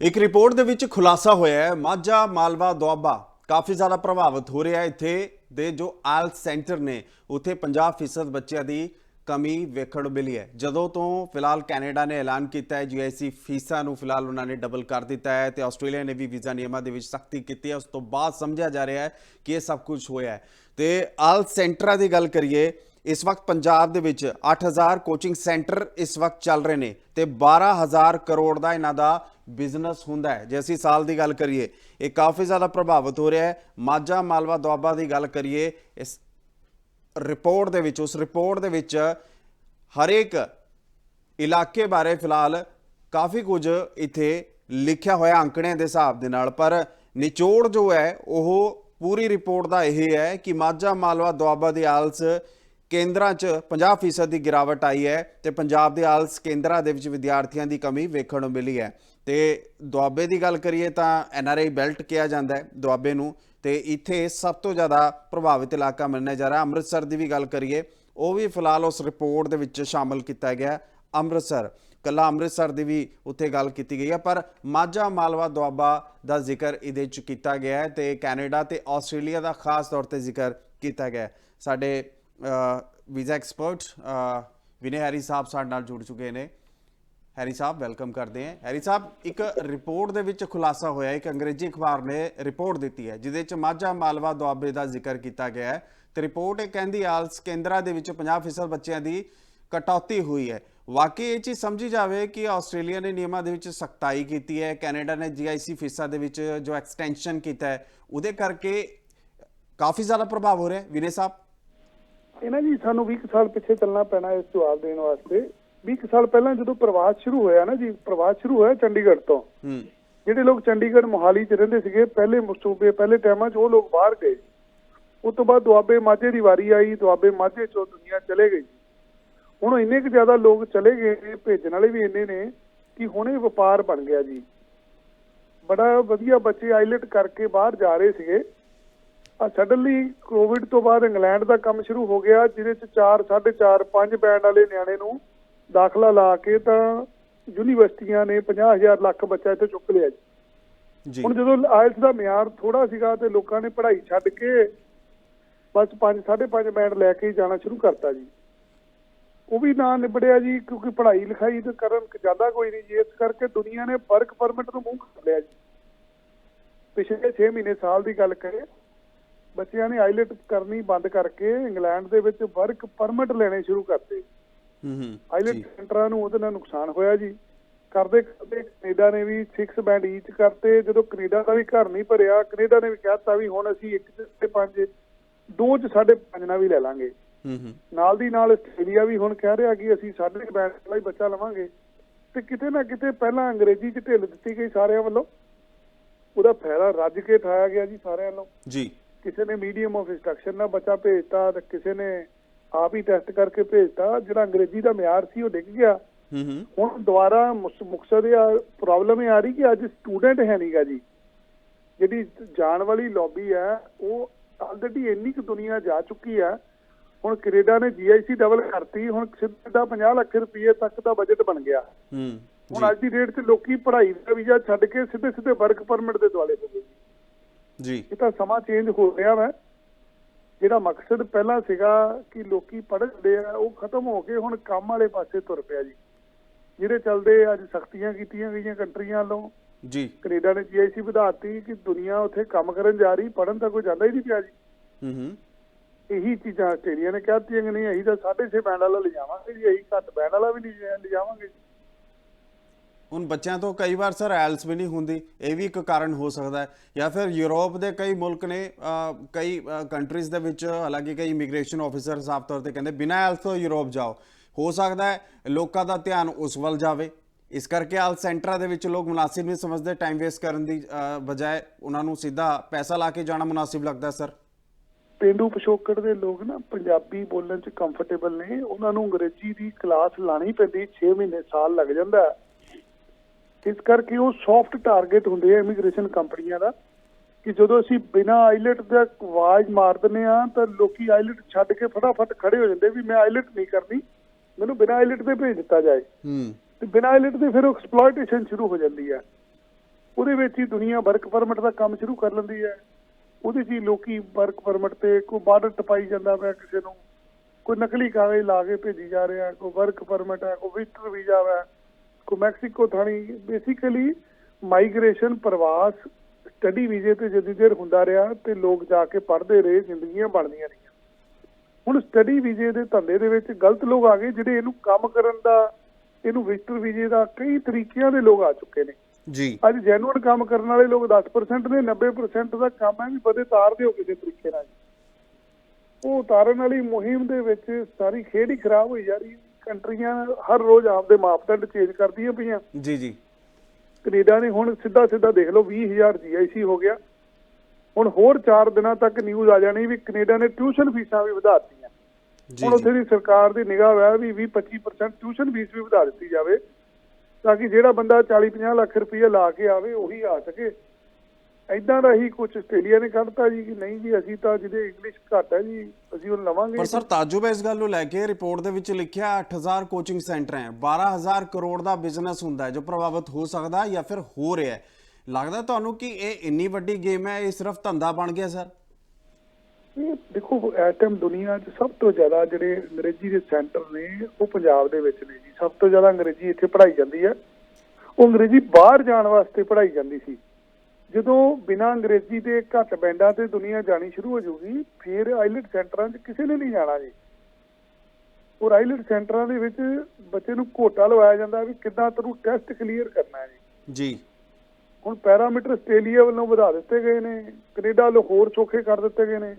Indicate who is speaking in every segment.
Speaker 1: ਇੱਕ ਰਿਪੋਰਟ ਦੇ ਵਿੱਚ ਖੁਲਾਸਾ ਹੋਇਆ ਹੈ। ਮਾਝਾ ਮਾਲਵਾ ਦੁਆਬਾ ਕਾਫੀ ਜ਼ਿਆਦਾ ਪ੍ਰਭਾਵਿਤ ਹੋ ਰਿਹਾ ਹੈ ਇੱਥੇ ਦੇ ਜੋ ਆਇਲ ਸੈਂਟਰ ਨੇ, ਉੱਥੇ 50% ਬੱਚਿਆਂ ਦੀ ਕਮੀ ਵੇਖਣ ਨੂੰ ਮਿਲੀ ਹੈ। ਜਦੋਂ ਤੋਂ ਫਿਲਹਾਲ ਕੈਨੇਡਾ ਨੇ ਐਲਾਨ ਕੀਤਾ ਹੈ ਜੀਆਈਸੀ ਫੀਸਾਂ ਨੂੰ ਫਿਲਹਾਲ ਉਹਨਾਂ ਨੇ ਡਬਲ ਕਰ ਦਿੱਤਾ ਹੈ ਤੇ ਆਸਟ੍ਰੇਲੀਆ ਨੇ ਵੀ ਵੀਜ਼ਾ ਨਿਯਮਾਂ ਦੇ ਵਿੱਚ ਸਖਤੀ ਕੀਤੀ ਹੈ। ਉਸ ਤੋਂ ਬਾਅਦ ਸਮਝਿਆ ਜਾ ਰਿਹਾ ਹੈ ਕਿ ਇਹ ਸਭ ਕੁਝ ਹੋਇਆ ਹੈ। ਤੇ ਆਲ ਸੈਂਟਰਾਂ ਦੀ ਗੱਲ ਕਰੀਏ, ਇਸ ਵਕਤ ਪੰਜਾਬ ਦੇ ਵਿੱਚ 8000 ਕੋਚਿੰਗ ਸੈਂਟਰ ਇਸ ਵਕਤ ਚੱਲ ਰਹੇ ਨੇ ਤੇ 12000 ਕਰੋੜ ਦਾ ਇਹਨਾਂ ਦਾ ਬਿਜ਼ਨਸ ਹੁੰਦਾ ਹੈ। ਜੇ ਅਸੀਂ ਸਾਲ ਦੀ ਗੱਲ ਕਰੀਏ, ਇਹ ਕਾਫੀ ਜ਼ਿਆਦਾ ਪ੍ਰਭਾਵਿਤ ਹੋ ਰਿਹਾ ਹੈ। ਮਾਝਾ ਮਾਲਵਾ ਦੁਆਬਾ ਦੀ ਗੱਲ ਕਰੀਏ, ਇਸ ਰਿਪੋਰਟ ਦੇ ਵਿੱਚ, ਉਸ ਰਿਪੋਰਟ ਦੇ ਵਿੱਚ ਹਰੇਕ ਇਲਾਕੇ ਬਾਰੇ ਫਿਲਹਾਲ ਕਾਫੀ ਕੁਝ ਇੱਥੇ ਲਿਖਿਆ ਹੋਇਆ ਅੰਕੜਿਆਂ ਦੇ ਹਿਸਾਬ ਦੇ ਨਾਲ। ਪਰ ਨਿਚੋੜ ਜੋ ਹੈ, ਉਹ ਪੂਰੀ ਰਿਪੋਰਟ ਦਾ ਇਹ ਹੈ ਕਿ ਮਾਝਾ ਮਾਲਵਾ ਦੁਆਬਾ ਦੀ ਆਲਸ ਕੇਂਦਰਾਂ 'ਚ 50% ਦੀ ਗਿਰਾਵਟ ਆਈ ਹੈ ਤੇ ਪੰਜਾਬ ਦੇ ਆਲਸ ਕੇਂਦਰਾਂ ਦੇ ਵਿੱਚ ਵਿਦਿਆਰਥੀਆਂ ਦੀ ਕਮੀ ਵੇਖਣ ਨੂੰ ਮਿਲੀ ਹੈ। ਤੇ ਦੁਆਬੇ ਦੀ ਗੱਲ ਕਰੀਏ ਤਾਂ ਐੱਨ ਆਰ ਆਈ ਬੈਲਟ ਕਿਹਾ ਜਾਂਦਾ ਹੈ ਦੁਆਬੇ ਨੂੰ ਤੇ ਇੱਥੇ ਸਭ ਤੋਂ ਜ਼ਿਆਦਾ ਪ੍ਰਭਾਵਿਤ ਇਲਾਕਾ ਮੰਨਿਆ ਜਾ ਰਿਹਾ। ਅੰਮ੍ਰਿਤਸਰ ਦੀ ਵੀ ਗੱਲ ਕਰੀਏ, ਉਹ ਵੀ ਫਿਲਹਾਲ ਉਸ ਰਿਪੋਰਟ ਦੇ ਵਿੱਚ ਸ਼ਾਮਲ ਕੀਤਾ ਗਿਆ ਅੰਮ੍ਰਿਤਸਰ, ਕੱਲਾ ਅੰਮ੍ਰਿਤਸਰ ਦੀ ਵੀ ਉੱਥੇ ਗੱਲ ਕੀਤੀ ਗਈ ਹੈ, ਪਰ ਮਾਝਾ ਮਾਲਵਾ ਦੁਆਬਾ ਦਾ ਜ਼ਿਕਰ ਇਹਦੇ ਚ ਕੀਤਾ ਗਿਆ ਹੈ ਤੇ ਕੈਨੇਡਾ ਤੇ ਆਸਟ੍ਰੇਲੀਆ ਦਾ ਖਾਸ ਤੌਰ ਤੇ ਜ਼ਿਕਰ ਕੀਤਾ ਗਿਆ ਸਾਡੇ visa expert Vinay Harry Sahib ਸਾਡੇ ਨਾਲ ਜੁੜ ਚੁੱਕੇ ਨੇ। ਹੈਰੀ ਸਾਹਿਬ ਵੈਲਕਮ ਕਰਦੇ ਹਾਂ। ਹੈਰੀ ਸਾਹਿਬ, ਇੱਕ ਰਿਪੋਰਟ ਦੇ ਵਿੱਚ ਖੁਲਾਸਾ ਹੋਇਆ, ਇੱਕ ਅੰਗਰੇਜ਼ੀ ਅਖਬਾਰ ਨੇ ਰਿਪੋਰਟ ਦਿੱਤੀ ਹੈ, ਜਿਹਦੇ ਵਿੱਚ ਮਾਝਾ ਮਾਲਵਾ ਦੁਆਬੇ ਦਾ ਜ਼ਿਕਰ ਕੀਤਾ ਗਿਆ ਹੈ। ਤੇ ਰਿਪੋਰਟ ਇਹ ਕਹਿੰਦੀ ਆਲਸ ਕੇਂਦਰਾਂ ਦੇ ਵਿੱਚ 50% ਬੱਚਿਆਂ ਦੀ ਕਟੌਤੀ ਹੋਈ ਹੈ। ਵਾਕਈ ਇਹ ਚੀਜ਼ ਸਮਝੀ ਜਾਵੇ ਕਿ ਆਸਟ੍ਰੇਲੀਆ ਨੇ ਨਿਯਮਾਂ ਦੇ ਵਿੱਚ ਸਖਤਾਈ ਕੀਤੀ ਹੈ, ਕੈਨੇਡਾ ਨੇ ਜੀਆਈਸੀ ਫੀਸਾਂ ਦੇ ਵਿੱਚ ਜੋ ਐਕਸਟੈਂਸ਼ਨ ਕੀਤਾ ਹੈ, ਉਹਦੇ ਕਰਕੇ ਕਾਫੀ ਜ਼ਿਆਦਾ ਪ੍ਰਭਾਵ ਹੋ ਰਿਹਾ ਹੈ। ਵਿਨੇ ਸਾਹਿਬ?
Speaker 2: ਇਹਨਾਂ ਜੀ, ਸਾਨੂੰ 20 ਸਾਲ ਪਿੱਛੇ ਚੱਲਣਾ ਪੈਣਾ ਇਸ ਜਵਾਬ ਦੇਣ ਵਾਸਤੇ। 20 ਕੁ ਸਾਲ ਪਹਿਲਾਂ ਜਦੋਂ ਪ੍ਰਵਾਸ ਸ਼ੁਰੂ ਹੋਇਆ ਨਾ ਜੀ ਪ੍ਰਵਾਸ ਸ਼ੁਰੂ ਹੋਇਆ ਚੰਡੀਗੜ੍ਹ ਤੋਂ।
Speaker 1: ਹੂੰ।
Speaker 2: ਜਿਹੜੇ ਲੋਕ ਚੰਡੀਗੜ੍ਹ ਮੋਹਾਲੀ 'ਚ ਰਹਿੰਦੇ ਸੀਗੇ ਪਹਿਲੇ ਸੂਬੇ ਪਹਿਲੇ ਟਾਈਮਾਂ 'ਚ ਉਹ ਲੋਕ ਬਾਹਰ ਗਏ। ਉਸ ਤੋਂ ਬਾਅਦ ਦੁਆਬੇ ਮਾਝੇ ਦੀ ਵਾਰੀ ਆਈ ਦੁਆਬੇ ਮਾਝੇ 'ਚੋਂ ਦੁਨੀਆ ਚਲੇ ਗਈ। ਹੁਣ ਇੰਨੇ ਕੁ ਜ਼ਿਆਦਾ ਲੋਕ ਚਲੇ ਗਏ ਭੇਜਣ ਵਾਲੇ ਵੀ ਇੰਨੇ ਨੇ ਕਿ ਹੁਣ ਇਹ ਵਪਾਰ ਬਣ ਗਿਆ ਜੀ। ਬੜਾ ਵਧੀਆ ਬੱਚੇ ਆਈਲਟ ਕਰਕੇ ਬਾਹਰ ਜਾ ਰਹੇ ਸੀਗੇ। ਆ ਸਡਨਲੀ ਕੋਵਿਡ ਤੋਂ ਬਾਅਦ ਇੰਗਲੈਂਡ ਦਾ ਕੰਮ ਸ਼ੁਰੂ ਹੋ ਗਿਆ ਜਿਹਦੇ ਚ 4 4.5 5 ਬੈਂਡ ਵਾਲੇ ਨਿਆਣੇ ਨੂੰ ਦਾਖਲਾ ਲਾ ਕੇ ਤਾਂ ਯੂਨੀਵਰਸਿਟੀਆਂ ਨੇ 50000 ਲੱਖ ਬੱਚਾ ਇੱਥੇ ਚੁੱਕ ਲਿਆ ਜੀ। ਹੁਣ ਜਦੋਂ ਆਇਲਸ ਦਾ ਮਿਆਰ ਥੋੜਾ ਸੀਗਾ ਤੇ ਲੋਕਾਂ ਨੇ ਪੜ੍ਹਾਈ ਛੱਡ ਕੇ ਬਸ 5 5.5 ਬੈਂਡ ਲੈ ਕੇ ਜਾਣਾ ਸ਼ੁਰੂ ਕਰਤਾ ਜੀ। ਉਹ ਵੀ ਨਾ ਨਿਬੜਿਆ ਜੀ ਕਿਉਂਕਿ ਪੜ੍ਹਾਈ ਲਿਖਾਈ ਤੇ ਕਰਨ ਜਾਂਦਾ ਕੋਈ ਨਹੀਂ ਜੀ। ਇਸ ਕਰਕੇ ਦੁਨੀਆ ਨੇ ਵਰਕ ਪਰਮਿਟ ਨੂੰ ਮੂੰਹ ਕਰ ਲਿਆ ਜੀ। ਪਿਛਲੇ 6 ਮਹੀਨੇ ਸਾਲ ਦੀ ਗੱਲ ਕਰੇ ਬੱਚਿਆਂ ਨੇ ਆਈਲਟ ਕਰਨੀ ਬੰਦ ਕਰਕੇ ਇੰਗਲੈਂਡ ਦੇ ਵਿੱਚ ਵਰਕ ਪਰਮਿਟ ਲੈਣੇ ਸ਼ੁਰੂ ਕਰਤੇ।
Speaker 1: ਹੂੰ ਜੀ
Speaker 2: ਸੈਂਟਰਾਂ ਨੂੰ ਉਹਦੇ ਨਾਲ ਨੁਕਸਾਨ ਹੋਇਆ ਜੀ। ਕਰਦੇ ਕਰਦੇ ਕੈਨੇਡਾ ਨੇ ਵੀ 6 ਬੈਂਡ ਈਚ ਕਰਤੇ। ਜਦੋਂ ਕੈਨੇਡਾ ਦਾ ਵੀ ਘਰ ਨਹੀਂ ਭਰਿਆ ਕੈਨੇਡਾ ਨੇ ਵੀ ਕਹਿਤਾ ਵੀ ਹੁਣ ਅਸੀਂ 1 ਤੇ 5 ਦੋ ਚ ਸਾਢੇ ਪੰਜ ਨਾਲ ਵੀ ਲੈ ਲਾਂਗੇ।
Speaker 1: ਹੂੰ ਹੂੰ
Speaker 2: ਨਾਲ ਦੀ ਨਾਲ ਆਸਟ੍ਰੇਲੀਆ ਵੀ ਹੁਣ ਕਹਿ ਰਿਹਾ ਕਿ ਅਸੀਂ ਸਾਢੇ ਕੁ ਬੈਂਡ ਵਾਲਾ ਹੀ ਬੱਚਾ ਲਵਾਂਗੇ। ਤੇ ਕਿਤੇ ਨਾ ਕਿਤੇ ਪਹਿਲਾਂ ਅੰਗਰੇਜ਼ੀ ਚ ਢਿੱਲ ਦਿੱਤੀ ਗਈ ਸਾਰਿਆਂ ਵੱਲੋਂ। ਉਹਦਾ ਫਾਇਦਾ ਰੱਜ ਕੇ ਠਾਇਆ ਗਿਆ ਜੀ ਸਾਰਿਆਂ ਵੱਲੋਂ।
Speaker 1: ਜੀ।
Speaker 2: ਕਿਸੇ ਨੇ ਮੀਡੀਅਮ ਆਫ ਇੰਸਟਰਕਸ਼ਨ ਨਾਲ ਬੱਚਾ ਭੇਜਤਾ ਤੇ ਕਿਸੇ ਨੇ ਆਪ ਹੀ ਟੈਸਟ ਕਰਕੇ ਭੇਜਤਾ ਜਿਹੜਾ ਅੰਗਰੇਜ਼ੀ ਦਾ ਮਿਆਰ ਸੀ ਉਹ ਡਿੱਗ ਗਿਆ।
Speaker 1: ਹੂੰ ਹੂੰ।
Speaker 2: ਹੁਣ ਦੁਬਾਰਾ ਮਕਸਦ ਇਹ ਪ੍ਰੋਬਲਮ ਇਹ ਆ ਰਹੀ ਕਿ ਅੱਜ ਸਟੂਡੈਂਟ ਹੈ ਨਹੀਂਗਾ ਜੀ। ਜਿਹੜੀ ਜਾਣ ਵਾਲੀ ਲੌਬੀ ਹੈ ਉਹ ਆਲਰੇਡੀ ਇੰਨੀ ਕੁ ਦੁਨੀਆ ਜਾ ਚੁੱਕੀ ਹੈ ਹੁਣ ਕੈਨੇਡਾ ਨੇ ਜੀਆਈਸੀ ਡਬਲ ਕਰਤੀ ਹੁਣ ਸਿੱਧਾ 50 ਲੱਖ ਰੁਪਏ ਤੱਕ ਦਾ ਬਜਟ ਬਣ ਗਿਆ।
Speaker 1: ਹੂੰ
Speaker 2: ਹੁਣ ਅੱਜ ਦੀ ਡੇਟ 'ਚ ਲੋਕੀ ਪੜ੍ਹਾਈ ਦਾ ਵੀਜ਼ਾ ਛੱਡ ਕੇ ਸਿੱਧੇ ਸਿੱਧੇ ਵਰਕ ਪਰਮਿਟ ਦੇ ਦੁਆਲੇ ਹੋ ਗਏ
Speaker 1: ਜੀ।
Speaker 2: ਇਹ ਤਾਂ ਸਮਾਂ ਚੇਂਜ ਹੋ ਰਿਹਾ ਵਾ। ਜਿਹੜਾ ਮਕਸਦ ਪਹਿਲਾਂ ਸੀਗਾ ਕਿ ਲੋਕੀ ਪੜ੍ਹਦੇ ਆ ਉਹ ਖਤਮ ਹੋ ਕੇ ਹੁਣ ਕੰਮ ਵਾਲੇ ਪਾਸੇ ਤੁਰ ਪਿਆ ਜੀ। ਜਿਹੜੇ ਚੱਲਦੇ ਅੱਜ ਸਖਤੀਆਂ ਕੀਤੀਆਂ ਗਈਆਂ ਕੰਟਰੀਆਂ ਵੱਲੋਂ।
Speaker 1: ਜੀ।
Speaker 2: ਕੈਨੇਡਾ ਨੇ ਜੀਆਈਸੀ ਵਧਾਤੀ ਕਿ ਦੁਨੀਆ ਉੱਥੇ ਕੰਮ ਕਰਨ ਜਾ ਰਹੀ ਪੜਨ ਤਾਂ ਕੋਈ ਜਾਂਦਾ ਹੀ ਨਹੀਂ ਪਿਆ ਜੀ।
Speaker 1: ਹੂੰ ਹੂੰ।
Speaker 2: ਇਹੀ ਚੀਜ਼ਾਂ ਆਸਟ੍ਰੇਲੀਆ ਨੇ ਕਹਿਤੀਆਂ ਕਿ ਨਹੀਂ ਅਸੀਂ ਤਾਂ 6.5 ਬੈਂਡ ਵਾਲਾ ਲਿਜਾਵਾਂਗੇ ਜੀ ਅਸੀਂ ਘੱਟ ਬੈਂਡ ਵਾਲਾ ਵੀ ਨਹੀਂ ਲਿਜਾਵਾਂਗੇ ਜੀ।
Speaker 1: ਹੁਣ ਬੱਚਿਆਂ ਤੋਂ ਕਈ ਵਾਰ ਸਰ ਐਲਸ ਵੀ ਨਹੀਂ ਹੁੰਦੀ, ਇਹ ਵੀ ਇੱਕ ਕਾਰਨ ਹੋ ਸਕਦਾ ਹੈ। ਜਾਂ ਫਿਰ ਯੂਰਪ ਦੇ ਕਈ ਮੁਲਕ ਨੇ ਕਈ ਕੰਟਰੀਜ਼ ਦੇ ਵਿੱਚ, ਹਾਲਾਂਕਿ ਕਈ ਇਮੀਗ੍ਰੇਸ਼ਨ ਆਫੀਸਰ ਸਾਫ਼ ਤੌਰ ਤੇ ਕਹਿੰਦੇ, ਬਿਨਾਂ ਐਲਸ ਤੋਂ ਯੂਰਪ ਜਾਓ। ਹੋ ਸਕਦਾ ਹੈ ਲੋਕਾਂ ਦਾ ਧਿਆਨ ਉਸ ਵੱਲ ਜਾਵੇ। ਇਸ ਕਰਕੇ ਆਲ ਸੈਂਟਰਾਂ ਦੇ ਵਿੱਚ ਲੋਕ ਮੁਨਾਸਿਬ ਨਹੀਂ ਸਮਝਦੇ ਟਾਈਮ ਵੇਸਟ ਕਰਨ ਦੀ ਬਜਾਏ ਉਹਨਾਂ ਨੂੰ ਸਿੱਧਾ ਪੈਸਾ ਲਾ ਕੇ ਜਾਣਾ ਮੁਨਾਸਿਬ ਲੱਗਦਾ, ਸਰ।
Speaker 2: ਪਿੰਡੂ ਪਿਛੋਕੜ ਦੇ ਲੋਕ ਨਾ ਪੰਜਾਬੀ ਬੋਲਣ 'ਚ ਕੰਫਰਟੇਬਲ ਨੇ। ਉਹਨਾਂ ਨੂੰ ਅੰਗਰੇਜ਼ੀ ਦੀ ਕਲਾਸ ਲਾਣੀ ਪੈਂਦੀ 6 ਮਹੀਨੇ ਸਾਲ ਲੱਗ ਜਾਂਦਾ। ਇਸ ਕਰਕੇ ਉਹ ਸੌਫਟ ਟਾਰਗੇਟ ਹੁੰਦੇ ਆ ਇਮੀਗ੍ਰੇਸ਼ਨ ਕੰਪਨੀਆਂ ਦਾ ਕਿ ਜਦੋਂ ਅਸੀਂ ਬਿਨਾ ਆਈਲਟ ਦਾ ਆਵਾਜ਼ ਮਾਰ ਦਿੰਦੇ ਆ ਤਾਂ ਲੋਕੀ ਆਈਲਟ ਛੱਡ ਕੇ ਫਟਾਫਟ ਖੜੇ ਹੋ ਜਾਂਦੇ ਵੀ ਮੈਂ ਆਈਲਟ ਨਹੀਂ ਕਰਨੀ ਮੈਨੂੰ ਬਿਨਾ ਆਈਲਟ ਦੇ ਭੇਜ ਦਿੱਤਾ ਜਾਏ।
Speaker 1: ਹੂੰ।
Speaker 2: ਤੇ ਬਿਨਾ ਆਈਲਟ ਦੇ ਫਿਰ ਉਹ ਐਕਸਪਲੋਇਟੇਸ਼ਨ ਸ਼ੁਰੂ ਹੋ ਜਾਂਦੀ ਹੈ। ਉਹਦੇ ਵਿੱਚ ਹੀ ਦੁਨੀਆ ਵਰਕ ਪਰਮਿਟ ਦਾ ਕੰਮ ਸ਼ੁਰੂ ਕਰ ਲੈਂਦੀ ਹੈ। ਉਹਦੇ 'ਚ ਹੀ ਲੋਕੀ ਵਰਕ ਪਰਮਿਟ ਤੇ ਕੋਈ ਬਾਰਡਰ ਟਪਾਈ ਜਾਂਦਾ ਪਿਆ ਕਿਸੇ ਨੂੰ ਕੋਈ ਨਕਲੀ ਕਾਗਜ਼ ਲਾ ਕੇ ਭੇਜੀ ਜਾ ਰਿਹਾ ਕੋਈ ਵਰਕ ਪਰਮਿਟ ਹੈ ਕੋਈ ਵਿਜ਼ਟਰ ਵੀਜ਼ਾ ਹੈ। ਮੈਕਸੀਕੋ ਥਾਣੀ ਬੇਸਿਕਲੀ ਮਾਈਗ੍ਰੇਸ਼ਨ ਪ੍ਰਵਾਸ ਸਟੱਡੀ ਵੀਜ਼ੇ ਤੇ ਜਿੰਨੀ ਦੇਰ ਹੁੰਦਾ ਰਿਹਾ ਤੇ ਲੋਕ ਜਾ ਕੇ ਪੜ੍ਹਦੇ ਰਹੇ ਜ਼ਿੰਦਗੀਆਂ ਬਣਦੀਆਂ ਰਹੀਆਂ। ਹੁਣ ਸਟੱਡੀ ਵੀਜ਼ੇ ਦੇ ਧੰਦੇ ਦੇ ਵਿੱਚ ਗਲਤ ਲੋਕ ਆ ਗਏ ਜਿਹੜੇ ਇਹਨੂੰ ਕੰਮ ਕਰਨ ਦਾ ਇਹਨੂੰ ਵਿਜ਼ਟਰ ਵੀਜ਼ੇ ਦਾ ਕਈ ਤਰੀਕਿਆਂ ਦੇ ਲੋਕ ਆ ਚੁੱਕੇ ਨੇ।
Speaker 1: ਜੀ।
Speaker 2: ਅੱਜ ਜੈਨੂਅਨ ਕੰਮ ਕਰਨ ਵਾਲੇ ਲੋਕ 10% ਨੇ 90% ਦਾ ਕੰਮ ਹੈ ਵੀ ਬਦੇ ਤਾਰ ਦਿਓ ਕਿਸੇ ਤਰੀਕੇ ਨਾਲ। ਉਹ ਉਤਾਰਨ ਵਾਲੀ ਮੁਹਿੰਮ ਦੇ ਵਿੱਚ ਸਾਰੀ ਖੇਡ ਹੀ ਖਰਾਬ ਹੋਈ ਜਾ ਰਹੀ ਹੈ। ਕੰਟਰੀਆਂ ਹਰ ਰੋਜ਼ ਆਪਦੇ ਮਾਪਦੰਡ ਚੇਂਜ ਕਰਦੀਆਂ ਪਈਆਂ।
Speaker 1: ਜੀ ਜੀ।
Speaker 2: ਕੈਨੇਡਾ ਨੇ ਹੁਣ ਸਿੱਧਾ ਸਿੱਧਾ ਦੇਖ ਲਓ 20000 ਜੀਆਈਸੀ ਹੋ ਗਿਆ। ਹੁਣ ਹੋਰ 4 ਦਿਨਾਂ ਤੱਕ ਨਿਊਜ਼ ਆ ਜਾਣੀ ਵੀ ਕੈਨੇਡਾ ਨੇ ਟਿਊਸ਼ਨ ਫੀਸਾਂ ਵੀ ਵਧਾ ਦਿੱਤੀਆਂ।
Speaker 1: ਜੀ
Speaker 2: ਹੁਣ ਉੱਥੇ ਦੀ ਸਰਕਾਰ ਦੀ ਨਿਗਾਹ ਹੈ ਵੀ 20 25% ਟਿਊਸ਼ਨ ਫੀਸ ਵੀ ਵਧਾ ਦਿੱਤੀ ਜਾਵੇ ਤਾਂ ਕਿ ਜਿਹੜਾ ਬੰਦਾ 40 50 ਲੱਖ ਰੁਪਏ ਲਾ ਕੇ ਆਵੇ ਉਹੀ ਆ ਸਕੇ। ਐਦਾਂ ਦਾ ਹੀ ਕੁਝ ਆਸਟ੍ਰੇਲੀਆ ਨੇ ਕੱਢਤਾ ਜੀ ਕਿ ਨਹੀਂ ਜੀ ਅਸੀਂ ਤਾਂ ਜਿਹਦੇ ਇੰਗਲਿਸ਼ ਘੱਟ ਹੈ ਜੀ ਅਸੀਂ ਉਹ ਲਵਾਂਗੇ
Speaker 1: ਪਰ ਸਰ ਤਾਜੁਬ ਹੈ ਇਸ ਗੱਲ ਨੂੰ ਲੈ ਕੇ ਰਿਪੋਰਟ ਦੇ ਵਿੱਚ ਲਿਖਿਆ 8000 ਕੋਚਿੰਗ ਸੈਂਟਰ ਹੈ 12000 ਕਰੋੜ ਦਾ ਬਿਜ਼ਨਸ ਹੁੰਦਾ ਹੈ ਜੋ ਪ੍ਰਭਾਵਿਤ ਹੋ ਸਕਦਾ ਜਾਂ ਫਿਰ ਹੋ ਰਿਹਾ ਹੈ। ਲੱਗਦਾ ਤੁਹਾਨੂੰ ਕਿ ਇਹ ਇੰਨੀ ਵੱਡੀ ਗੇਮ ਹੈ ਇਹ ਸਿਰਫ ਧੰਦਾ ਬਣ ਗਿਆ ਸਰ?
Speaker 2: ਇਹ ਦੇਖੋ ਐਟਮ ਦੁਨੀਆ 'ਚ ਸਭ ਤੋਂ ਜ਼ਿਆਦਾ ਜਿਹੜੇ ਅੰਗਰੇਜ਼ੀ ਦੇ ਸੈਂਟਰ ਨੇ ਉਹ ਪੰਜਾਬ ਦੇ ਵਿੱਚ ਨੇ ਜੀ। ਸਭ ਤੋਂ ਜ਼ਿਆਦਾ ਅੰਗਰੇਜ਼ੀ ਇੱਥੇ ਪੜ੍ਹਾਈ ਜਾਂਦੀ ਹੈ। ਉਹ ਅੰਗਰੇਜ਼ੀ ਬਾਹਰ ਜਾਣ ਵਾਸਤੇ ਪੜ੍ਹਾਈ ਜਾਂਦੀ ਸੀ। ਜਦੋਂ ਬਿਨਾਂ ਅੰਗਰੇਜ਼ੀ ਦੇ ਘੱਟ ਬੈਂਡਾਂ ਤੇ ਦੁਨੀਆ ਜਾਣੀ ਸ਼ੁਰੂ ਹੋ ਜਾਊਗੀ ਫਿਰ ਆਈਲਟ ਸੈਂਟਰਾਂ 'ਚ ਕਿਸੇ ਨੇ ਨਹੀਂ ਜਾਣਾ ਜੀ। ਔਰ ਆਈਲਟ ਸੈਂਟਰਾਂ ਦੇ ਵਿੱਚ ਬੱਚੇ ਨੂੰ ਘੋਟਾ ਲਵਾਇਆ ਜਾਂਦਾ ਵੀ ਕਿੱਦਾਂ ਤੈਨੂੰ ਟੈਸਟ ਕਲੀਅਰ ਕਰਨਾ ਹੈ ਜੀ।
Speaker 1: ਜੀ।
Speaker 2: ਹੁਣ ਪੈਰਾਮੀਟਰ ਆਸਟ੍ਰੇਲੀਆ ਵੱਲੋਂ ਵਧਾ ਦਿੱਤੇ ਗਏ ਨੇ ਕੈਨੇਡਾ ਵੱਲੋਂ ਹੋਰ ਸੌਖੇ ਕਰ ਦਿੱਤੇ ਗਏ ਨੇ।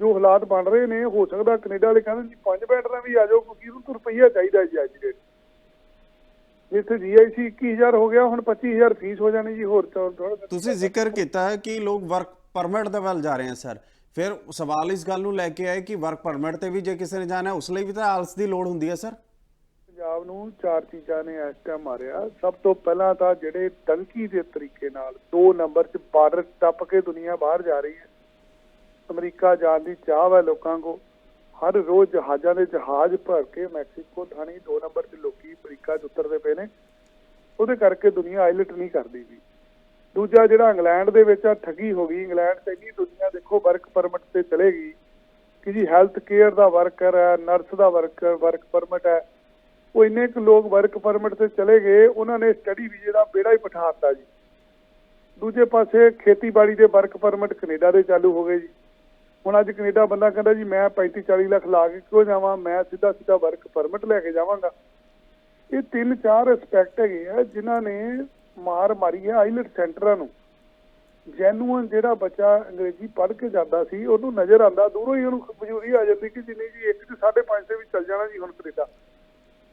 Speaker 2: ਜੋ ਹਾਲਾਤ ਬਣ ਰਹੇ ਨੇ ਹੋ ਸਕਦਾ ਕੈਨੇਡਾ ਵਾਲੇ ਕਹਿੰਦੇ ਜੀ ਪੰਜ ਬੈਟਰਾਂ ਵੀ ਆ ਜਾਓ ਕਿਉਂਕਿ ਉਹਨੂੰ ਰੁਪਈਆ ਚਾਹੀਦਾ ਜੀ ਅੱਜ ਦੇ ਇੱਥੇ ਜੀਆਈਸੀ 21000 ਹੋ ਗਿਆ ਹੁਣ 25000 ਫੀਸ ਹੋ ਜਾਣੀ ਜੀ ਹੋਰ ਥੋੜਾ
Speaker 1: ਤੁਸੀਂ ਜ਼ਿਕਰ ਕੀਤਾ ਹੈ ਕਿ ਲੋਕ ਵਰਕ ਪਰਮਿਟ ਦੇ ਵੱਲ ਜਾ ਰਹੇ ਹਨ ਸਰ ਫਿਰ ਸਵਾਲ ਇਸ ਗੱਲ ਨੂੰ ਲੈ ਕੇ ਆਏ ਕਿ ਵਰਕ ਪਰਮਿਟ ਤੇ ਵੀ ਜੇ ਕਿਸੇ ਨੇ ਜਾਣਾ ਉਸ ਲਈ ਵੀ ਤਾਂ ਆਲਸ ਦੀ ਲੋੜ ਹੁੰਦੀ ਹੈ ਸਰ
Speaker 2: ਪੰਜਾਬ ਨੂੰ ਚਾਰ ਚੀਜ਼ਾਂ ਨੇ ਇਸ ਟਾਈਮ ਮਾਰਿਆ। ਸਭ ਤੋਂ ਪਹਿਲਾਂ ਤਾਂ ਜਿਹੜੇ ਡੰਕੀ ਦੇ ਤਰੀਕੇ ਨਾਲ ਦੋ ਨੰਬਰ 'ਚ ਬਾਰਡਰ ਟੱਪ ਕੇ ਦੁਨੀਆ ਬਾਹਰ ਜਾ ਰਹੀ ਹੈ। ਅਮਰੀਕਾ ਜਾਣ ਦੀ ਚਾਹ ਹੈ ਲੋਕਾਂ ਕੋ। ਹਰ ਰੋਜ਼ ਜਹਾਜ਼ਾਂ ਦੇ ਜਹਾਜ਼ ਭਰ ਕੇ ਮੈਕਸੀਕੋ ਥਾਣੀ ਦੋ ਨੰਬਰ 'ਚ ਲੋਕੀ ਅਮਰੀਕਾ 'ਚ ਉਤਰਦੇ ਪਏ ਨੇ। ਉਹਦੇ ਕਰਕੇ ਦੁਨੀਆ ਆਈਲਟ ਨਹੀਂ ਕਰਦੀ ਵੀ ਦੂਜਾ ਜਿਹੜਾ ਇੰਗਲੈਂਡ ਦੇ ਵਿੱਚ ਆ, ਠੱਗੀ ਹੋ ਗਈ। ਇੰਗਲੈਂਡ ਤੇ ਇੰਨੀ ਦੁਨੀਆ ਦੇਖੋ ਵਰਕ ਪਰਮਿਟ ਤੇ ਚਲੇਗੀ ਕਿ ਜੀ ਹੈਲਥ ਕੇਅਰ ਦਾ ਵਰਕਰ ਹੈ ਨਰਸ ਦਾ ਵਰਕਰ ਵਰਕ ਪਰਮਿਟ ਹੈ। ਉਹ ਇੰਨੇ ਕੁ ਲੋਕ ਵਰਕ ਪਰਮਿਟ ਤੇ ਚਲੇ ਗਏ, ਉਹਨਾਂ ਨੇ ਸਟੱਡੀ ਵੀਜ਼ੇ ਦਾ ਬੇੜਾ ਹੀ ਪਠਾ ਦਿੱਤਾ ਜੀ। ਦੂਜੇ ਪਾਸੇ ਖੇਤੀਬਾੜੀ ਦੇ ਵਰਕ ਪਰਮਿਟ ਕੈਨੇਡਾ ਦੇ ਚਾਲੂ ਹੋ ਗਏ ਜੀ। ਹੁਣ ਅੱਜ ਕੈਨੇਡਾ ਬੰਦਾ ਕਹਿੰਦਾ ਜੀ ਮੈਂ 35 40 ਲੱਖ ਲਾ ਕੇ ਕਿਉਂ ਜਾਵਾਂ? ਮੈਂ ਸਿੱਧਾ ਸਿੱਧਾ ਵਰਕ ਪਰਮਿਟ ਲੈ ਕੇ ਜਾਵਾਂਗਾ। ਇਹ ਤਿੰਨ ਚਾਰ ਐਸਪੈਕਟ ਹੈਗੇ ਆ ਜਿਨ੍ਹਾਂ ਨੇ ਮਾਰ ਮਾਰੀ ਹੈ ਆਈਲਟ ਸੈਂਟਰਾਂ ਨੂੰ। ਜੈਨੂਅਨ ਜਿਹੜਾ ਬੱਚਾ ਅੰਗਰੇਜ਼ੀ ਪੜ੍ਹ ਕੇ ਜਾਂਦਾ ਸੀ, ਉਹਨੂੰ ਨਜ਼ਰ ਆਂਦਾ ਦੂਰੋਂ ਹੀ ਉਹਨੂੰ ਮਜਬੂਰੀ ਆ ਜਾਂਦੀ ਕਿ ਜਿੰਨੀ ਜੀ 1 ਤੇ 5.5 ਦੇ ਵਿੱਚ ਚੱਲ ਜਾਣਾ ਜੀ ਹੁਣ ਕੈਨੇਡਾ।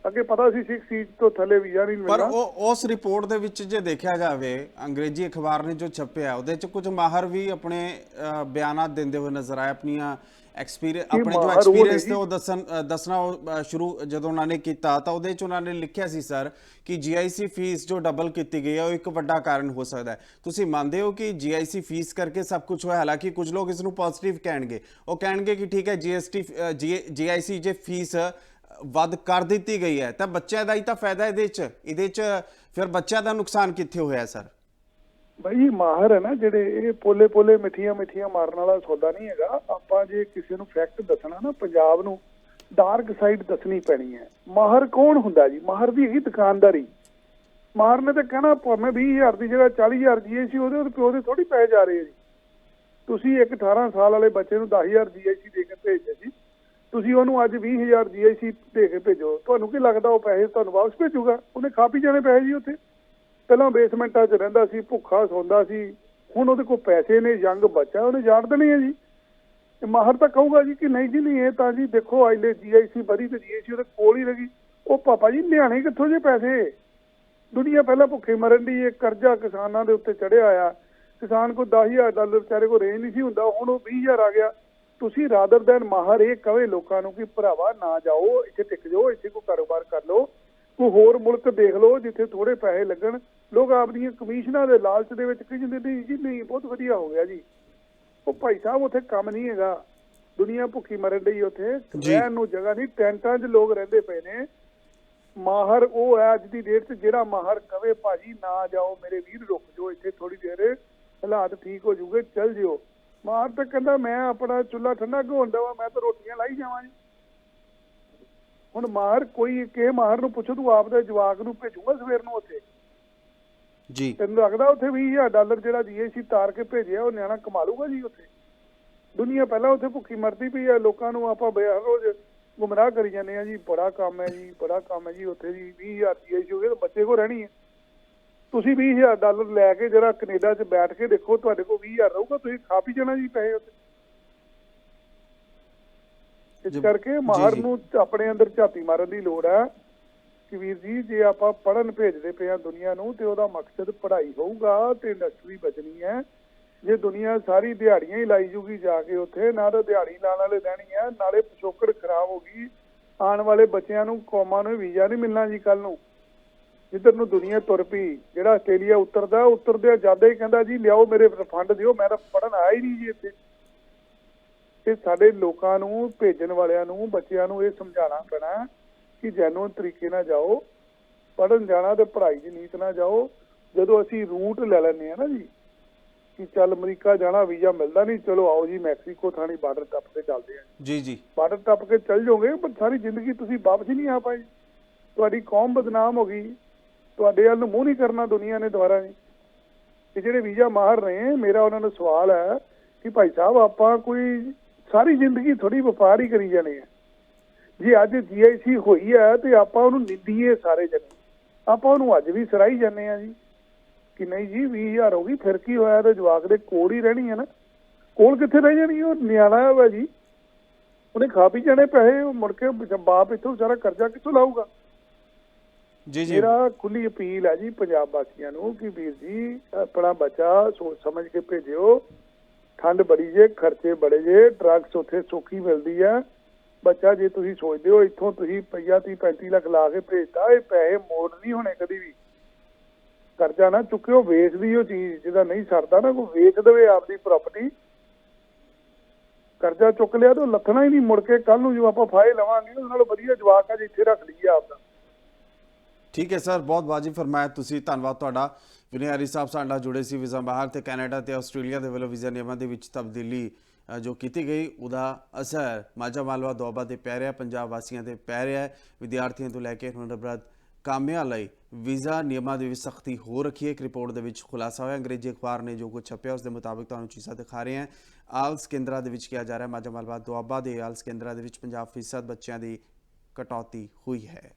Speaker 2: ਅੱਗੇ ਪਤਾ ਸੀ 6 ਸੀਟ ਤੋਂ ਥੱਲੇ ਵੀਜ਼ਾ ਨਹੀਂ
Speaker 1: ਪਰ
Speaker 2: ਮਿਲਣਾ।
Speaker 1: ਉਹ ਉਸ ਰਿਪੋਰਟ ਦੇ ਵਿੱਚ ਜੇ ਦੇਖਿਆ ਜਾਵੇ ਅੰਗਰੇਜ਼ੀ ਅਖਬਾਰ ਨੇ ਜੋ ਛਪਿਆ ਉਹਦੇ ਚ ਕੁਝ ਮਾਹਰ ਵੀ ਆਪਣੇ ਅ, ਬਿਆਨਾਤ ਦਿੰਦੇ ਹੋਏ ਨਜ਼ਰ ਆਏ ਆਪਣੀਆਂ ਐਕਸਪੀਰੀਅੰਸ ਆਪਣੇ ਜੋ ਐਕਸਪੀਰੀਅੰਸ ਤੇ ਉਹ ਦੱਸਣ ਦੱਸਣਾ ਸ਼ੁਰੂ ਜਦੋਂ ਉਹਨਾਂ ਨੇ ਕੀਤਾ ਤਾਂ ਉਹਦੇ ਚ ਉਹਨਾਂ ਨੇ ਲਿਖਿਆ ਸੀ ਸਰ ਕਿ ਜੀਆਈਸੀ ਫੀਸ ਜੋ ਡਬਲ ਕੀਤੀ ਗਈ ਹੈ ਉਹ ਇੱਕ ਵੱਡਾ ਕਾਰਨ ਹੋ ਸਕਦਾ ਹੈ। ਤੁਸੀਂ ਮੰਨਦੇ ਹੋ ਕਿ ਜੀਆਈਸੀ ਫੀਸ ਕਰਕੇ ਸਭ ਕੁਝ ਹੋਇਆ? ਹਾਲਾਂਕਿ ਕੁਝ ਲੋਕ ਇਸ ਨੂੰ ਪੋਜ਼ਿਟਿਵ ਕਹਿਣਗੇ। ਉਹ ਕਹਿਣਗੇ ਕਿ ਠੀਕ ਹੈ ਜੀਐਸਟੀ ਜੀਆਈਸੀ ਜੇ ਫੀਸ ਵੱਧ ਕਰ ਦਿੱਤੀ ਗਈ ਹੈ। ਤਾਂ ਬੱਚਿਆਂ ਦਾ ਹੀ ਤਾਂ ਫਾਇਦਾ ਇਹਦੇ ਚ। ਇਹਦੇ ਚ ਫਿਰ ਬੱਚਿਆਂ ਦਾ ਨੁਕਸਾਨ ਕਿੱਥੇ ਹੋਇਆ, ਸਰ?
Speaker 2: ਬਈ ਮਾਹਰ ਹੈ ਨਾ ਜਿਹੜੇ, ਇਹ ਪੋਲੇ ਪੋਲੇ ਮਿੱਠੀਆਂ ਮਿੱਠੀਆਂ ਮਾਰਨ ਵਾਲਾ ਸੌਦਾ ਨਹੀਂ ਹੈਗਾ। ਆਪਾਂ ਜੇ ਕਿਸੇ ਨੂੰ ਫੈਕਟ ਦੱਸਣਾ ਨਾ, ਪੰਜਾਬ ਨੂੰ ਡਾਰਕ ਸਾਈਡ ਦੱਸਣੀ ਪੈਣੀ ਹੈ। ਮਾਹਰ ਕੌਣ ਹੁੰਦਾ ਜੀ? ਮਾਹਰ ਦੀ ਹੈਗੀ ਦੁਕਾਨਦਾਰੀ ਮਾਹਰ ਨੇ ਤਾਂ ਕਹਿਣਾ ਭਾਵੇਂ 20000 ਦੀ ਜਿਹੜਾ 40000 ਜੀਐਸੀ ਸੀ ਉਹਦੇ ਪਿਓ ਦੇ ਥੋੜੀ ਪੈ ਜਾ ਰਹੇ ਜੀ। ਤੁਸੀਂ ਇੱਕ 18 ਸਾਲ ਵਾਲੇ ਬੱਚੇ ਨੂੰ 10000 ਜੀਆਈਸੀ ਦੇ ਕੇ ਭੇਜਦੇ ਸੀ ਤੁਸੀਂ ਉਹਨੂੰ ਅੱਜ 20000 ਜੀਆਈਸੀ ਦੇ ਕੇ ਭੇਜੋ। ਤੁਹਾਨੂੰ ਕੀ ਲੱਗਦਾ ਉਹ ਪੈਸੇ ਤੁਹਾਨੂੰ ਵਾਪਸ ਭੇਜੂਗਾ? ਉਹਨੇ ਖਾ ਪੀ ਜਾਣੇ ਪੈਸੇ ਜੀ ਉੱਥੇ। ਪਹਿਲਾਂ ਬੇਸਮੈਂਟਾਂ 'ਚ ਰਹਿੰਦਾ ਸੀ, ਭੁੱਖਾ ਸੌਂਦਾ ਸੀ। ਹੁਣ ਉਹਦੇ ਕੋਲ ਪੈਸੇ ਨੇ ਯੰਗ ਬੱਚਾ, ਉਹਨੇ ਜਾਣ ਦੇਣੇ ਆ ਜੀ। ਤੇ ਮਾਹਰ ਤਾਂ ਕਹੂਗਾ ਜੀ ਕਿ ਨਹੀਂ ਜੀ, ਨਹੀਂ, ਇਹ ਤਾਂ ਜੀ ਦੇਖੋ, ਆਈਲੇ ਜੀਆਈਸੀ ਬੜੀ ਤੇ ਜੀਆਈਸੀ ਉਹਦੇ ਕੋਲ ਹੀ ਰਹੀ। ਉਹ ਪਾਪਾ ਜੀ ਲਿਆਣੇ ਕਿੱਥੋਂ ਜੇ ਪੈਸੇ? ਦੁਨੀਆ ਪਹਿਲਾਂ ਭੁੱਖੇ ਮਰਨ ਦੀ ਇਹ ਕਰਜ਼ਾ ਕਿਸਾਨਾਂ ਦੇ ਉੱਤੇ ਚੜਿਆ ਆ। ਕਿਸਾਨ ਕੋ 10000 ਡਾਲਰ ਵਿਚਾਰੇ ਕੋ ਰੇਂਜ ਨਹੀਂ ਸੀ ਹੁੰਦਾ। ਹੁਣ ਉਹ 20000 ਆ ਗਿਆ। ਤੁਸੀਂ ਰਾਦਰ ਦੈਨ ਮਾਹਰ ਇਹ ਕਹੇ ਲੋਕਾਂ ਨੂੰ ਕਿ ਭਰਾਵਾ ਨਾ ਜਾਓ ਇੱਥੇ ਟਿਕ ਜਾਓ ਇੱਥੇ ਕੋਈ ਕਾਰੋਬਾਰ ਕਰ ਲਓ ਕੋਈ ਹੋਰ ਮੁਲਕ ਦੇਖ ਲਓ ਜਿੱਥੇ ਥੋੜੇ ਪੈਸੇ ਲੱਗਣ। ਲੋਕ ਆਪਣੀਆਂ ਕਮਿਸ਼ਨਾਂ ਦੇ ਲਾਲਚ ਦੇ ਵਿੱਚ ਕਹੀ ਜਾਂਦੇ ਨਹੀਂ ਜੀ ਨਹੀਂ ਬਹੁਤ ਵਧੀਆ ਹੋ ਗਿਆ ਜੀ। ਉਹ ਭਾਈ ਸਾਹਿਬ ਉੱਥੇ ਕੰਮ ਨਹੀਂ ਹੈਗਾ। ਦੁਨੀਆ ਭੁੱਖੀ ਮਰਨ ਡਈ ਉੱਥੇ। ਰਹਿਣ ਨੂੰ ਜਗ੍ਹਾ ਨਹੀਂ ਟੈਂਟਾਂ 'ਚ ਲੋਕ ਰਹਿੰਦੇ ਪਏ ਨੇ। ਮਾਹਰ ਉਹ ਹੈ ਅੱਜ ਦੀ ਡੇਟ 'ਚ ਜਿਹੜਾ ਮਾਹਰ ਕਵੇ ਭਾਜੀ ਨਾ ਜਾਓ ਮੇਰੇ ਵੀਰ ਰੁਕ ਜਾਓ ਇੱਥੇ ਥੋੜੀ ਦੇਰ ਹਾਲਾਤ ਠੀਕ ਹੋ ਜੂਗੇ ਚੱਲ ਜਿਓ। ਮਾਹਰ ਤਾਂ ਕਹਿੰਦਾ ਮੈਂ ਆਪਣਾ ਚੁੱਲ੍ਹਾ ਠੰਡਾ ਕਿਉਂ ਵਾ ਮੈਂ ਤਾਂ ਰੋਟੀਆਂ ਲਾਈ ਜਾਵਾਂ ਜੀ ਹੁਣ ਮਾਹਰ ਕੋਈ ਕਿਸੇ ਮਾਹਰ ਨੂੰ ਪੁੱਛੋ ਤੂੰ ਆਪ ਦੇ ਜਵਾਕ ਨੂੰ ਭੇਜੂਗਾ ਸਵੇਰ ਨੂੰ ਉੱਥੇ?
Speaker 1: ਜੀ।
Speaker 2: ਤੈਨੂੰ ਲੱਗਦਾ ਉੱਥੇ 20000 ਡਾਲਰ ਜਿਹੜਾ ਜੀਏਸੀ ਤਾਰ ਕੇ ਭੇਜਿਆ ਉਹ ਨਿਆਣਾ ਕਮਾ ਲੂਗਾ ਜੀ ਉੱਥੇ? ਦੁਨੀਆ ਪਹਿਲਾਂ ਉੱਥੇ ਭੁੱਖੀ ਮਰਦੀ ਪਈ ਆ ਲੋਕਾਂ ਨੂੰ ਆਪਾਂ ਬੇ- ਹਰ ਰੋਜ਼ ਗੁੰਮਰਾਹ ਕਰੀ ਜਾਂਦੇ ਆ ਜੀ ਬੜਾ ਕੰਮ ਹੈ ਜੀ ਬੜਾ ਕੰਮ ਹੈ ਜੀ ਉੱਥੇ ਜੀ 20000 ਜੀਏਸੀ ਹੋ ਤਾਂ ਬੱਚੇ ਕੋ ਰਹਿਣੀ ਹੈ। ਤੁਸੀਂ 20000 ਡਾਲਰ ਲੈ ਕੇ ਜਿਹੜਾ ਕੈਨੇਡਾ 'ਚ ਬੈਠ ਕੇ ਦੇਖੋ ਤੁਹਾਡੇ ਕੋਲ 20000 ਰਹੂਗਾ ਤੁਸੀਂ ਖਾ ਪੀ ਜਾਣਾ ਜੀ ਪੈਸੇ ਉੱਥੇ। ਇਸ ਕਰਕੇ ਮਾਹਰ। ਨੂੰ ਆਪਣੇ ਅੰਦਰ ਝਾਤੀ ਮਾਰਨ ਦੀ ਲੋੜ ਹੈ ਕਿ ਵੀਰ ਜੀ ਜੇ ਆਪਾਂ ਪੜਨ ਭੇਜਦੇ ਪਏ ਆ ਦੁਨੀਆ ਨੂੰ ਤੇ ਉਹਦਾ ਮਕਸਦ ਪੜ੍ਹਾਈ ਹੋਊਗਾ ਤੇ ਇੰਡਸਟਰੀ ਬਚਣੀ ਹੈ। ਜੇ ਦੁਨੀਆ ਸਾਰੀ ਦਿਹਾੜੀਆਂ ਹੀ ਲਾਈ ਜੂਗੀ ਜਾ ਕੇ ਉੱਥੇ ਨਾ ਤਾਂ ਦਿਹਾੜੀ ਲਾਣ ਵਾਲੇ ਦੇਣੀ ਹੈ ਨਾਲੇ ਪਿਛੋਕੜ ਖਰਾਬ ਹੋ ਗਈ। ਆਉਣ ਵਾਲੇ ਬੱਚਿਆਂ ਨੂੰ ਕੌਮਾਂ ਨੂੰ ਵੀਜ਼ਾ ਨਹੀਂ ਮਿਲਣਾ ਜੀ ਕੱਲ ਨੂੰ। ਜਿੱਧਰ ਨੂੰ ਦੁਨੀਆ ਤੁਰ ਪਈ ਜਿਹੜਾ ਆਸਟ੍ਰੇਲੀਆ ਉਤਰਦਾ ਉਤਰਦੇ ਜ਼ਿਆਦਾ ਹੀ ਕਹਿੰਦਾ ਜੀ ਲਿਆਓ ਮੇਰੇ ਫੰਡ ਦਿਓ ਮੈਂ ਤਾਂ ਪੜਨ ਆਇਆ ਹੀ ਨਹੀਂ ਜੀ ਇੱਥੇ। ਤੇ ਸਾਡੇ ਲੋਕਾਂ ਨੂੰ ਭੇਜਣ ਵਾਲਿਆਂ ਨੂੰ ਬੱਚਿਆਂ ਨੂੰ ਇਹ ਸਮਝਾਉਣਾ ਪੈਣਾ ਕਿ ਜੈਨੂਨ ਤਰੀਕੇ ਨਾਲ ਜਾਓ ਪੜਨ ਜਾਣਾ ਤੇ ਪੜ੍ਹਾਈ ਦੀ ਨੀਤ ਨਾਲ ਜਾਓ। ਜਦੋਂ ਅਸੀਂ ਰੂਟ ਲੈ ਲੈਂਦੇ ਆ ਨਾ ਜੀ ਕਿ ਚੱਲ ਅਮਰੀਕਾ ਜਾਣਾ ਵੀਜ਼ਾ ਮਿਲਦਾ ਨਹੀਂ ਚਲੋ ਆਓ ਜੀ ਮੈਕਸੀਕੋ ਥਾਣੀ ਬਾਰਡਰ ਟੱਪ ਕੇ ਚੱਲਦੇ ਆ
Speaker 1: ਜੀ ਜੀ।
Speaker 2: ਬਾਰਡਰ ਟੱਪ ਕੇ ਚੱਲ ਜਾਓਗੇ ਪਰ ਸਾਰੀ ਜ਼ਿੰਦਗੀ ਤੁਸੀਂ ਵਾਪਸ ਹੀ ਨਹੀਂ ਆ ਪਾਏ। ਤੁਹਾਡੀ ਕੌਮ ਬਦਨਾਮ ਹੋ ਗਈ। ਤੁਹਾਡੇ ਵੱਲ ਨੂੰ ਮੂੰਹ ਨਹੀਂ ਕਰਨਾ ਦੁਨੀਆ ਨੇ ਦੁਬਾਰਾ ਜੀ। ਕਿ ਜਿਹੜੇ ਵੀਜ਼ਾ ਮਾਹਰ ਨੇ ਮੇਰਾ ਉਹਨਾਂ ਨੂੰ ਸਵਾਲ ਹੈ ਕਿ ਭਾਈ ਸਾਹਿਬ, ਆਪਾਂ ਕੋਈ ਸਾਰੀ ਜ਼ਿੰਦਗੀ ਥੋੜੀ ਵਪਾਰ ਹੀ ਕਰੀ ਜਾਣੇ ਆ ਜੇ ਅੱਜ ਜੀਆਈਸੀ ਹੋਈ ਹੈ, ਤੇ ਆਪਾਂ ਉਹਨੂੰ ਨਿੰਦੀਏ ਸਾਰੇ ਜਣੇ। ਆਪਾਂ ਉਹਨੂੰ ਅੱਜ ਵੀ ਸਰਾਈ ਜਾਂਦੇ ਆ ਜੀ। ਕਿ ਨਹੀਂ ਜੀ 20000 ਹੋ ਗਈ, ਫਿਰ ਕੀ ਹੋਇਆ? ਤੇ ਜਵਾਕ ਦੇ ਕੋਲ ਹੀ ਰਹਿਣੀ ਹੈ ਨਾ। ਕੋਲ ਕਿੱਥੇ ਰਹਿ ਜਾਣੀ? ਉਹ ਨਿਆਣਾ ਹੈ ਜੀ। ਉਹਨੇ ਖਾ ਪੀ ਜਾਣੇ ਪੈਸੇ, ਉਹ ਮੁੜ ਕੇ ਬਾਪ ਇਥੋਂ ਵਿਚਾਰਾ ਕਰਜ਼ਾ ਕਿੱਥੋਂ ਲਾਊਗਾ?
Speaker 1: ਜੀ ਜੀ।
Speaker 2: ਮੇਰਾ ਖੁੱਲੀ ਅਪੀਲ ਹੈ ਜੀ ਪੰਜਾਬ ਵਾਸੀਆਂ ਨੂੰ ਕਿ ਵੀਰ ਜੀ, ਆਪਣਾ ਬੱਚਾ ਸੋਚ ਸਮਝ ਕੇ ਭੇਜਿਓ। ਠੰਡ ਬੜੀ ਜੇ, ਖਰਚੇ ਬੜੇ ਜੇ, ਡਰੱਗਸ ਉੱਥੇ ਸੌਖੀ ਮਿਲਦੀ ਆ। ਬੱਚਾ ਜੇ ਤੁਸੀਂ ਸੋਚਦੇ ਹੋ ਇੱਥੋਂ ਤੁਸੀਂ ਪਈਆ 30 35 ਲੱਖ ਲਾ ਕੇ ਭੇਜਤਾ, ਇਹ ਪੈਸੇ ਮੋੜ ਨਹੀਂ ਹੋਣੇ ਕਦੀ ਵੀ। ਕਰਜ਼ਾ ਨਾ ਚੁੱਕਿਓ, ਵੇਚ ਦਿਓ ਚੀਜ਼, ਜਿਹਦਾ ਨਹੀਂ ਸਰਦਾ ਨਾ, ਕੋਈ ਵੇਚ ਦੇਵੇ ਆਪਦੀ ਪ੍ਰਾਪਰਟੀ ਕਰਜ਼ਾ ਚੁੱਕ ਲਿਆ ਤਾਂ ਉਹ ਲੱਥਣਾ ਹੀ ਨਹੀਂ, ਮੁੜ ਕੇ ਕੱਲ ਨੂੰ ਜੋ ਆਪਾਂ ਫਾਇਲ ਲਵਾਂਗੇ, ਉਹਦੇ ਨਾਲ ਵਧੀਆ ਜਵਾਕ ਆ ਜਿੱਥੇ ਰੱਖ ਲਈਏ ਆਪਦਾ
Speaker 1: ਠੀਕ ਹੈ ਸਰ, ਬਹੁਤ ਵਾਜਿਬ ਫਰਮਾਇਆ ਤੁਸੀਂ, ਧੰਨਵਾਦ ਤੁਹਾਡਾ। ਵਿਨੈ ਸਾਹਿਬ ਸਾਡੇ ਨਾਲ ਜੁੜੇ ਸੀ ਵੀਜ਼ਾ ਬਾਹਰ ਤੇ ਕੈਨੇਡਾ ਤੇ ਆਸਟ੍ਰੇਲੀਆ ਦੇ ਵੱਲੋਂ ਵੀਜ਼ਾ ਨਿਯਮਾਂ ਦੇ ਵਿੱਚ ਤਬਦੀਲੀ ਜੋ ਕੀਤੀ ਗਈ, ਉਹਦਾ ਅਸਰ ਮਾਝਾ ਮਾਲਵਾ ਦੁਆਬਾ ਤੇ ਪੈ ਰਿਹਾ, ਪੰਜਾਬ ਵਾਸੀਆਂ ਤੇ ਪੈ ਰਿਹਾ ਵਿਦਿਆਰਥੀਆਂ ਤੋਂ ਲੈ ਕੇ ਹੁਨਰਬਰਤ ਕਾਮਿਆਂ ਲਈ ਵੀਜ਼ਾ ਨਿਯਮਾਂ ਦੇ ਵਿੱਚ ਸਖਤੀ ਹੋ ਰੱਖੀ ਹੈ। ਇੱਕ ਰਿਪੋਰਟ ਦੇ ਵਿੱਚ ਖੁਲਾਸਾ ਹੋਇਆ, ਅੰਗਰੇਜ਼ੀ ਅਖਬਾਰ ਨੇ ਜੋ ਕੁਝ ਛਪਿਆ, ਉਸ ਦੇ ਮੁਤਾਬਕ ਤੁਹਾਨੂੰ ਚੀਜ਼ਾਂ ਦਿਖਾ ਰਹੇ ਹਾਂ। ਆਲਸ ਕੇਂਦਰਾਂ ਦੇ ਵਿੱਚ ਕਿਹਾ ਜਾ ਰਿਹਾ, ਮਾਝਾ ਮਾਲਵਾ ਦੁਆਬਾ ਦੇ ਆਲਸ ਕੇਂਦਰਾਂ ਦੇ ਵਿੱਚ 50% ਬੱਚਿਆਂ ਦੀ ਕਟੌਤੀ ਹੋਈ ਹੈ।